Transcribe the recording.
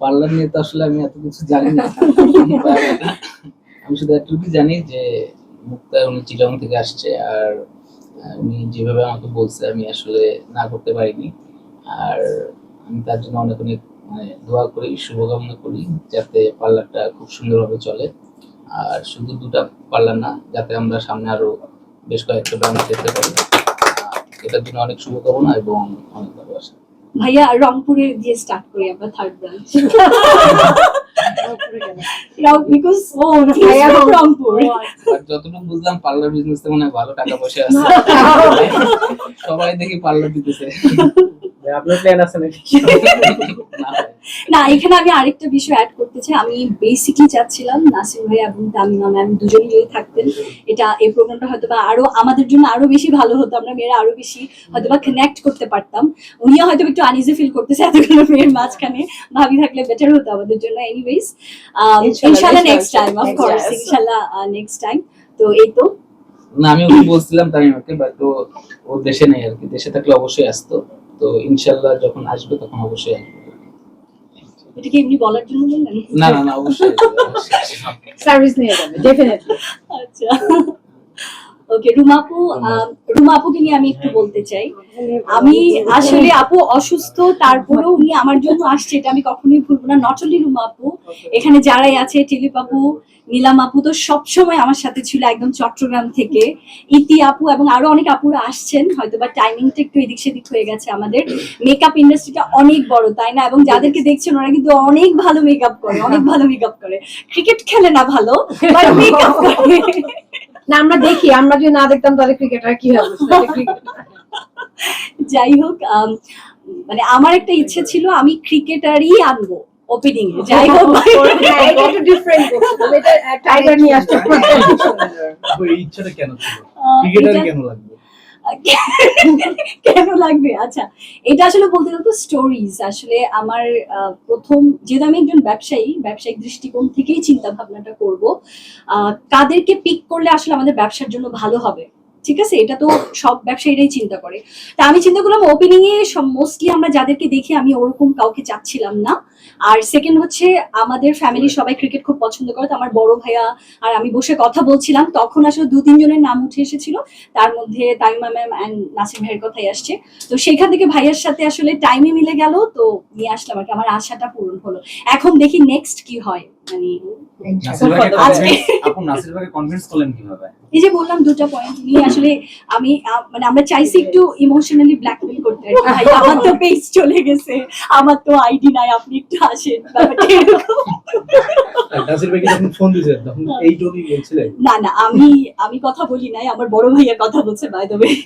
Parlour নিয়ে তো আসলে আমি এত কিছু জানি না। আমি শুধু এতটুকু জানি যে মুক্তা উনি চিটং থেকে আসছে আর উনি যেভাবে আমাকে বলছে আমি আসলে না করতে পারিনি। আর আমি তার জন্য অনেক অনেক মানে দোয়া করি, শুভকামনা করি যাতে পার্লারটা খুব সুন্দরভাবে চলে। আর শুধু দুটা পার্লার না, যাতে আমরা সামনে আরও বেশ কয়েকটা ব্রাঞ্চ দেখতে পারি। এটার জন্য অনেক শুভকামনা এবং অনেক ভাইয়া রংপুরে দিয়ে স্টার্ট করি আমরা থার্ড ব্রাঞ্চ বিকজ ভাইয়া রংপুর। যতটুকু বুঝলাম পার্লার বিজনেস মনে হয় ভালো টাকা পয়সা আছে। সবাই দেখি পার্লার দিতেছে। আপনার প্ল্যান আছে নাকি? না, এখানে আমি আরেকটা বিষয় অ্যাড করতে চাই। আমি বেসিকলি চাচ্ছিলাম নাসির ভাই এবং তামিমা ম্যাম দুজনে যদি থাকতেন। এটা এই প্রোগ্রামটা হয়তো বা আরও আমাদের জন্য আরও বেশি ভালো হতো। আমরা মেয়েরা আরও বেশি হয়তো বা কানেক্ট করতে পারতাম। উনিও হয়তো একটু আনইজি ফিল করতেছে এতগুলো মেয়ের মাঝখানে। ভাবি থাকলে বেটার হতো আমাদের জন্য এনিওয়েজ ইনশাল্লাহ next time of course time. ইনশাল্লাহ নেক্সট টাইম তো এই তো। না আমি ওকে বলছিলাম তামিমাকে বাট ও ও দেশে নেই আর কি। দেশে থাকলে অবশ্যই আসতো। তো ইনশাল্লাহ যখন আসবে তখন অবশ্যই আসবে। এটা কি এমনি বলার জন্য বললেন? না না না অবশ্যই। সার্ভিস নিয়ে যাবে ডেফিনেটলি আচ্ছা। ওকে রুমাপু রুমাপুকে নিয়ে আমি একটু বলতে চাই। আমি আসলে আপু অসুস্থ তারপরেও উনি আমার জন্য আসছে এটা আমি কখনোই ভুলবো না। নট অনলি রুমা আপু এখানে যারাই আছে টিলিপ আপু নীলাম আপু তো সবসময় আমার সাথে ছিল একদম চট্টগ্রাম থেকে। ইতি আপু এবং আরও অনেক আপুরা আসছেন হয়তো বা টাইমিংটা একটু এদিক সেদিক হয়ে গেছে আমাদের। মেকআপ ইন্ডাস্ট্রিটা অনেক বড় তাই না? এবং যাদেরকে দেখছেন ওরা কিন্তু অনেক ভালো মেকআপ করে অনেক ভালো মেকআপ করে। ক্রিকেট খেলে না ভালো মেকআপ করে। না আমরা দেখি আমরা যদি না দেখতাম তাহলে ক্রিকেটার কি হবে? যাই হোক মানে আমার একটা ইচ্ছে ছিল আমি ক্রিকেটারই আনব ওপেনিং এ। যাই হোক হ্যাঁ, এটা একটু ডিফারেন্ট এটা টাইগার নিয়ে আসতে তো ইচ্ছাটা কেন ছিল? ক্রিকেটার কেন লাগবে? লাগবে? আচ্ছা এটা আসলে বলতে গেলে তো স্টোরিজ আসলে আমার প্রথম যেহেতু আমি একজন ব্যবসায়ী, ব্যবসায়িক দৃষ্টিকোণ থেকেই চিন্তা ভাবনাটা করব কাদেরকে পিক করলে আসলে আমাদের ব্যবসার জন্য ভালো হবে? ঠিক আছে? এটা তো সব ব্যবসায়ীরাই চিন্তা করে। তা আমি চিন্তা করলাম ওপেনিং এ মোস্টলি আমরা যাদেরকে দেখি আমি ওরকম কাউকে চাচ্ছিলাম না। আর সেকেন্ড হচ্ছে আমাদের ফ্যামিলির সবাই ক্রিকেট খুব পছন্দ করে। তো আমার বড় ভাইয়া আর আমি বসে কথা বলছিলাম। তখন আসলে দু তিনজনের নাম উঠে এসেছিল। তার মধ্যে তামিমা ম্যাম অ্যান্ড নাসিম ভাইয়ের কথাই আসছে। তো সেখান থেকে ভাইয়ের সাথে আসলে টাইমে মিলে গেল। তো নিয়ে আসলাম আর আমার আশাটা পূরণ হলো। এখন দেখি নেক্সট কি হয়। মানে নাসির ভাইকে আজকে- convince- আপু নাসির ভাইকে কনভিন্স করলেন কীভাবে? এই যে বললাম দুটো পয়েন্ট নিয়ে আসলে আমি মানে আমরা চাইছি একটু ইমোশনালি ব্ল্যাকমেল করতে। ভাই আমার তো পেজ চলে গেছে। আমার তো আইডি নাই আপনি একটু আসেন। না। না আমি আমি কথা বলি নাই আমার বড় ভাইয়া কথা বলছে বাই দ্য